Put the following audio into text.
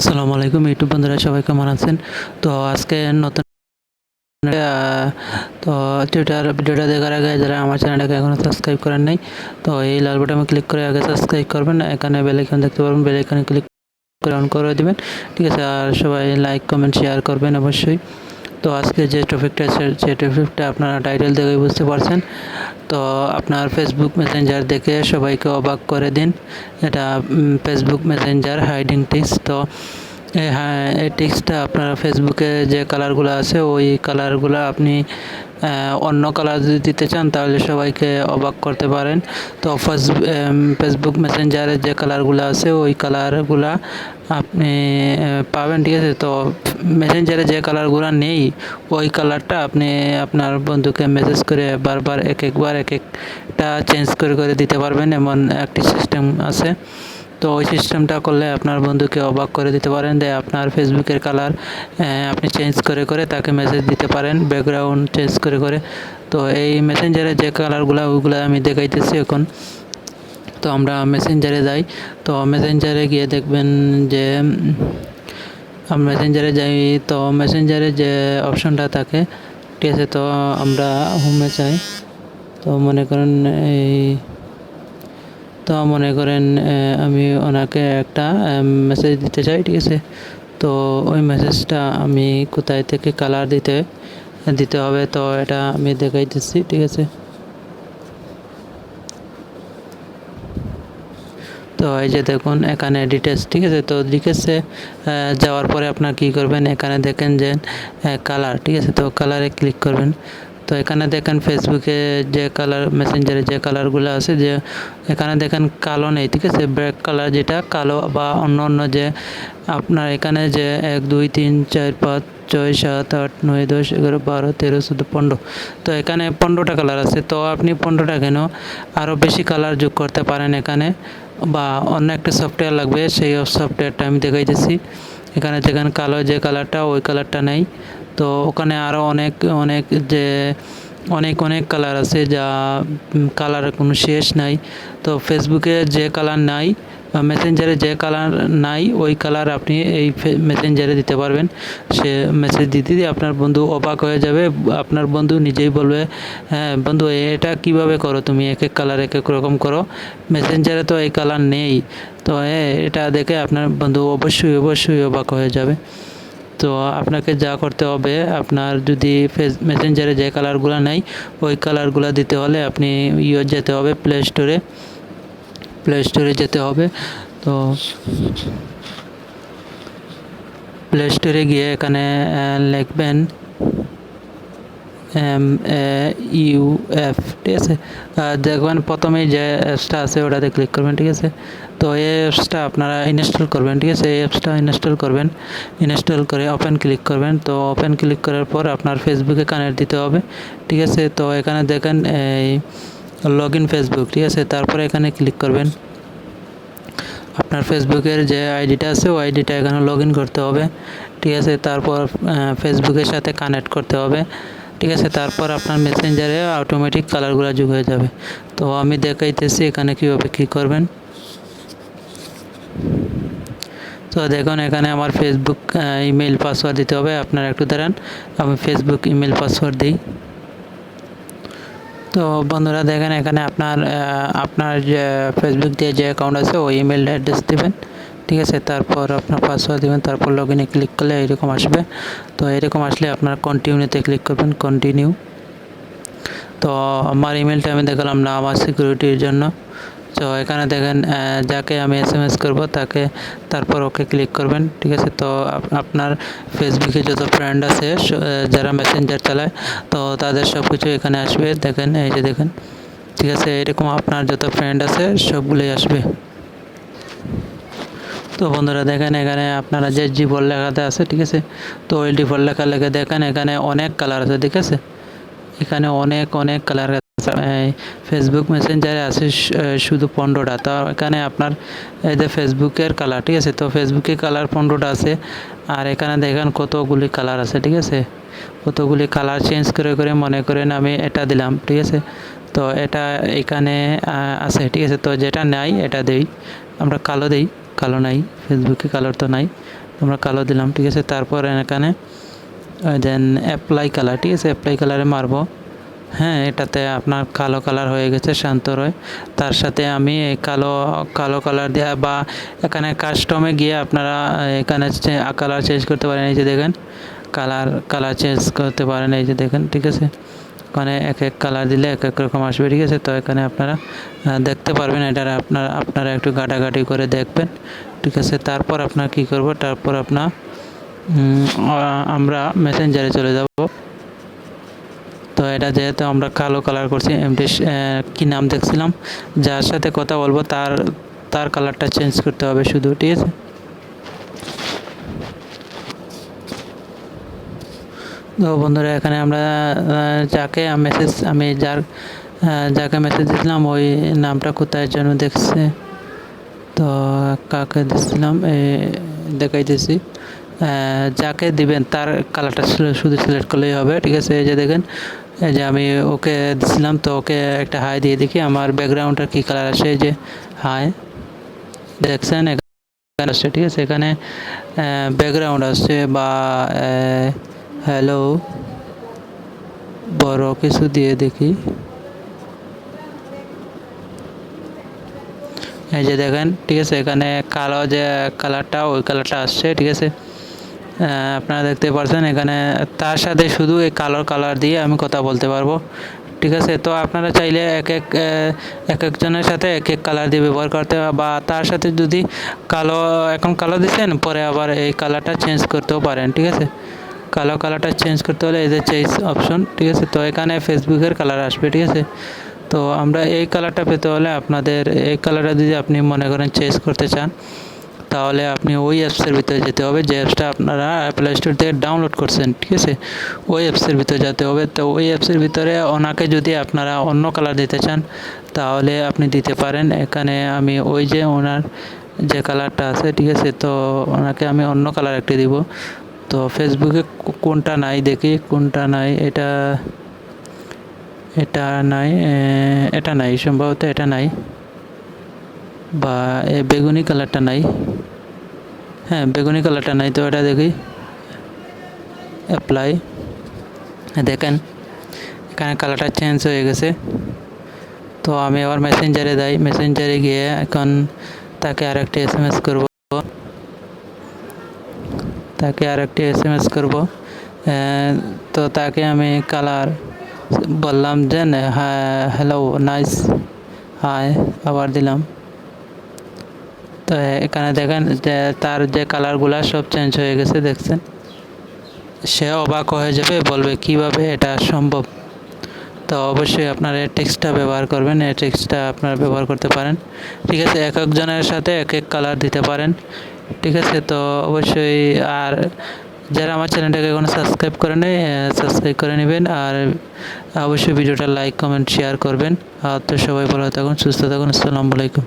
আসসালামু আলাইকুম ইউটিউব বন্ধুরা, সবাই কেমন আছেন? তো আজকে নতুন তো টুইটার ভিডিওটা দেখার আগে যারা আমার চ্যানেলটাকে এখনও সাবস্ক্রাইব করেন নাই, তো এই লাল বাটনে ক্লিক করে আগে সাবস্ক্রাইব করবেন, এখানে বেল আইকন দেখতে পারবেন বেল আইকনে ক্লিক করে অন করে দেবেন, ঠিক আছে? আর সবাই লাইক কমেন্ট শেয়ার করবেন অবশ্যই। তো আজকে যে টপিকটা যে টপিকটা আপনারা টাইটেল দেখে বুঝতে পারছেন। তো আপনার ফেসবুক মেসেঞ্জার দেখে সবাইকে অবাক করে দিন। এটা ফেসবুক মেসেঞ্জার হাইডিং টিক্স তো হ্যাঁ এই টিক্সটা আপনার ফেসবুকে যে কালারগুলো আছে, ওই কালারগুলো আপনি অন্য কালার যদি দিতে চান, তাহলে সবাইকে অবাক করতে পারেন। তো ফেসবুক ফেসবুক মেসেঞ্জারে যে কালারগুলো আছে, ওই কালারগুলা আপনি পাবেন, ঠিক আছে? তো মেসেঞ্জারে যে কালারগুলো নেই, ওই কালারটা আপনি আপনার বন্ধুকে মেসেজ করে বারবার এক একবার এক একটা চেঞ্জ করে করে দিতে পারবেন, এমন একটি সিস্টেম আছে। তো ওই সিস্টেমটা করলে আপনার বন্ধুকে অবাক করে দিতে পারেন যে আপনার ফেসবুকের কালার আপনি চেঞ্জ করে করে তাকে মেসেজ দিতে পারেন ব্যাকগ্রাউন্ড চেঞ্জ করে করে। তো এই মেসেঞ্জারে যে কালারগুলো ওইগুলো আমি দেখাইতেছি এখন। তো আমরা মেসেঞ্জারে যাই। তো মেসেঞ্জারে গিয়ে দেখবেন যে মেসেঞ্জারে যাই তো মেসেঞ্জারে যে অপশনটা থাকে, ঠিক আছে, তো আমরা হোমে চাই তো মনে করেন এই তো মনে করেন আমি ওনাকে একটা মেসেজ দিতে চাই, ঠিক আছে? তো ওই মেসেজটা আমি কোথায় থেকে কালার দিতে দিতে হবে, তো এটা আমি দেখাই দিচ্ছি ঠিক আছে? তো এই যে দেখুন, এখানে ডিটেলস ঠিক আছে? তো ডিটেলসে যাওয়ার পরে আপনার কি করবেন? এখানে দেখেন যে কালার ঠিক আছে? তো কালারে ক্লিক করবেন। তো এখানে দেখেন ফেসবুকে যে কালার মেসেঞ্জারে যে কালারগুলো আছে যে এখানে দেখেন কালো নেই, ঠিক আছে? ব্ল্যাক কালার যেটা, কালো বা অন্য অন্য যে আপনার এখানে যে এক, দুই, তিন, চার, পাঁচ, ছয়, সাত, আট, নয়, দশ, এগারো, বারো, তেরো, চোদ্দ, পনেরো। তো এখানে পনেরোটা কালার আছে। তো আপনি পনেরোটা কেন আরও বেশি কালার যোগ করতে পারেন এখানে? বা অন্য একটা সফটওয়্যার লাগবে, সেই সফটওয়্যারটা আমি দেখাইতেছি। এখানে দেখেন কালো যে কালারটা ওই কালারটা নেই। তো ওখানে আরও অনেক অনেক যে অনেক অনেক কালার আছে যা কালার কোনো শেষ নাই। তো ফেসবুকে যে কালার নাই, বা মেসেঞ্জারে যে কালার নাই, ওই কালার আপনি এই মেসেঞ্জারে দিতে পারবেন। সে মেসেজ দিতে দিয়ে আপনার বন্ধু অবাক হয়ে যাবে। আপনার বন্ধু নিজেই বলবে হ্যাঁ বন্ধু এটা কীভাবে করো তুমি? এক এক কালার এক এক রকম করো। মেসেঞ্জারে তো এই কালার নেই। তো এটা দেখে আপনার বন্ধু অবশ্যই অবশ্যই অবাক হয়ে যাবে। তো আপনাকে যা করতে হবে, আপনার যদি ফেস মেসেঞ্জারে যে কালারগুলো নেই, ওই কালারগুলো দিতে হলে আপনি ইয়ে যেতে হবে প্লে স্টোরে প্লে স্টোরে যেতে হবে। তো প্লে স্টোরে গিয়ে এখানে লিখবেন এম ইউ এফ ঠিক আছে? দেখবেন প্রথমেই যে অ্যাপসটা আছে, ওটাতে ক্লিক করবেন, ঠিক আছে? তো এই অ্যাপসটা আপনারা ইনস্টল করবেন, ঠিক আছে? এই অ্যাপসটা ইনস্টল করবেন ইনস্টল করে ওপেন ক্লিক করবেন। তো ওপেন ক্লিক করার পর আপনার ফেসবুকে কানেক্ট দিতে হবে, ঠিক আছে? তো এখানে দেখেন এই লগ ইন ফেসবুক ঠিক আছে? তারপরে এখানে ক্লিক করবেন। আপনার ফেসবুকের যে আইডিটা আছে, ওই আইডিটা এখানে লগ করতে হবে, ঠিক আছে? তারপর ফেসবুকের সাথে কানেক্ট করতে হবে। ঠিক আছে, তারপর আপনার মেসেঞ্জারে অটোমেটিক কালারগুলো যোগ হয়ে যাবে। তো আমি দেখাইতেছি এখানে কীভাবে কী করবেন। তো দেখুন, এখানে আমার ফেসবুক ইমেল পাসওয়ার্ড দিতে হবে। আপনারা একটু দাঁড়ান, আমি ফেসবুক ইমেল পাসওয়ার্ড দিই। তো বন্ধুরা, দেখেন এখানে আপনার আপনার যে ফেসবুক দিয়ে যে অ্যাকাউন্ট আছে, ওই ইমেল অ্যাড্রেস দেবেন। ঠিক আছে, তারপর আপনার পাসওয়ার্ড দেবেন, তারপর লগ ইনে ক্লিক করলে এরকম আসবে। তো এরকম আসলে আপনার কন্টিনিউতে ক্লিক করবেন কন্টিনিউ তো আমার ইমেলটা আমি দেখালাম না আমার সিকিউরিটির জন্য। তো এখানে দেখেন যাকে আমি এস এম এস করব, তাকে তারপর ওকে ক্লিক করবেন, ঠিক আছে? তো আপ- আপনার ফেসবুকে যত ফ্রেন্ড আছে যারা মেসেঞ্জার চালায়, তো তাদের সব কিছু এখানে আসবে। দেখেন, এই যে দেখেন, ঠিক আছে? এরকম আপনার যত ফ্রেন্ড আছে, সবগুলোই আসবে। তো বন্ধুরা দেখেন এখানে আপনারা যে ডিফল্ট লেখাতে আছে, ঠিক আছে? তো ওই ডিফল্ট লেখা লেখে দেখেন এখানে অনেক কালার আছে, ঠিক আছে? এখানে অনেক অনেক কালার ফেসবুক মেসেঞ্জারে আছে শুধু পনেরোটা। তো এখানে আপনার এই যে ফেসবুকের কালার ঠিক আছে? তো ফেসবুকে কালার পনেরোটা আছে। আর এখানে দেখেন কতগুলি কালার আছে, ঠিক আছে? কতগুলি কালার চেঞ্জ করে করে মনে করেন আমি এটা দিলাম, ঠিক আছে? তো এটা এখানে আছে, ঠিক আছে? তো যেটা নাই, এটা দেই। আমরা কালো দেই। কালো নাই ফেসবুকে কালার তো নাই আমরা কালো দিলাম, ঠিক আছে? তারপর এখানে দেন অ্যাপ্লাই কালার ঠিক আছে? অ্যাপ্লাই কালারে মারবো। হ্যাঁ এটাতে আপনার কালো কালার হয়ে গেছে, শান্ত রয়। তার সাথে আমি কালো কালো কালার দেওয়া বা এখানে কাস্টমে গিয়ে আপনারা এখানে কালার চেঞ্জ করতে পারেন, এই যে দেখেন। কালার কালার চেঞ্জ করতে পারেন, এই যে দেখেন, ঠিক আছে? ওখানে এক এক কালার দিলে এক এক রকম আসবে, ঠিক আছে? তো এখানে আপনারা দেখতে পারবেন এটা আপনার, আপনারা একটু ঘাটাঘাটি করে দেখবেন, ঠিক আছে? তারপর আপনার কি করব? তারপর আপনার আমরা মেসেঞ্জারে চলে যাব। তো এটা যেহেতু আমরা কালো কালার করছি এমটি কি নাম দেখছিলাম? যার সাথে কথা বলব, তার তার কালারটা চেঞ্জ করতে হবে শুধু, ঠিক আছে? তো বন্ধুরা, এখানে আমরা যাকে মেসেজ আমি যার যাকে মেসেজ দিয়েছিলাম ওই নামটা কোথায় যেন দেখছে। তো কাকে দিচ্ছিলাম দেখাইতেছি যাকে দিবেন, তার কালারটা শুধু সিলেক্ট করলেই হবে, ঠিক আছে? এই যে দেখেন, এই যে আমি ওকে দিছিলাম, তো ওকে একটা হাই দিয়ে দেখি, আমার ব্যাকগ্রাউন্ডটা কী কালার আসে, এই যে হাই দেখছেন, এখানে আসছে ঠিক আছে? এখানে ব্যাকগ্রাউন্ড আসছে বা হ্যালো, বড় কিছু দিয়ে দেখি। এই যে দেখেন, ঠিক আছে, এখানে কালো যে কালারটা, ওই কালারটা আসছে, ঠিক আছে। আপনারা দেখতে পাচ্ছেন এখানে তার সাথে শুধু এই কালোর কালার দিয়ে আমি কথা বলতে পারব, ঠিক আছে। তো আপনারা চাইলে এক এক এক একজনের সাথে এক এক কালার দিয়ে ব্যবহার করতে বা তার সাথে যদি কালো, এখন কালো দিচ্ছেন, পরে আবার এই কালারটা চেঞ্জ করতেও পারেন, ঠিক আছে। কালো কালারটা চেঞ্জ করতে হলে এই যে চেঞ্জ অপশন ঠিক আছে? তো এখানে ফেসবুকের কালার আসবে, ঠিক আছে? তো আমরা এই কালারটা পেতে হলে আপনাদের, এই কালারটা যদি আপনি মনে করেন চেঞ্জ করতে চান, তাহলে আপনি ওই অ্যাপসের ভিতরে যেতে হবে, যে অ্যাপসটা আপনারা প্লে স্টোর থেকে ডাউনলোড করছেন, ঠিক আছে? ওই অ্যাপসের ভিতরে যেতে হবে। তো ওই অ্যাপসের ভিতরে ওনাকে যদি আপনারা অন্য কালার দিতে চান, তাহলে আপনি দিতে পারেন। এখানে আমি ওই যে ওনার যে কালারটা আছে, ঠিক আছে? তো ওনাকে আমি অন্য কালার একটি দিব। তো ফেসবুকে কোনটা নাই দেখি, কোনটা নাই, এটা এটা নাই এটা নাই, সম্ভবত এটা নাই, বা বেগুনি কালারটা নাই হ্যাঁ বেগুনি কালারটা নাই, তো এটা দেখি অ্যাপ্লাই দেখেন, এখানে কালারটা চেঞ্জ হয়ে গেছে, তো আমি আবার মেসেঞ্জারে যাই মেসেঞ্জারে গিয়ে এখন তাকে আরেকটি এস এম এস করব। তাকে আরেকটি এস এম এস করব। তো তাকে আমি কালার বললাম যে হ্যাঁ হ্যালো নাইস হাই আবার দিলাম। তো এখানে দেখেন যে, তার যে কালারগুলো সব চেঞ্জ হয়ে গেছে, দেখছেন? সে অবাক হয়ে যাবে, বলবে, কীভাবে এটা সম্ভব? তো অবশ্যই আপনারা এই টেক্সটটা ব্যবহার করবেন, এই টেক্সটটা আপনারা ব্যবহার করতে পারেন। ঠিক আছে এক একজনের সাথে এক এক কালার দিতে পারেন। ঠিক আছে, তো অবশ্যই আর যারা আমার চ্যানেলটাকে এখনও সাবস্ক্রাইব করে নেই সাবস্ক্রাইব করে নেবেন আর অবশ্যই ভিডিওটা লাইক কমেন্ট শেয়ার করবেন। আর তো সবাই ভালো থাকুন, সুস্থ থাকুন, আসসালামু আলাইকুম।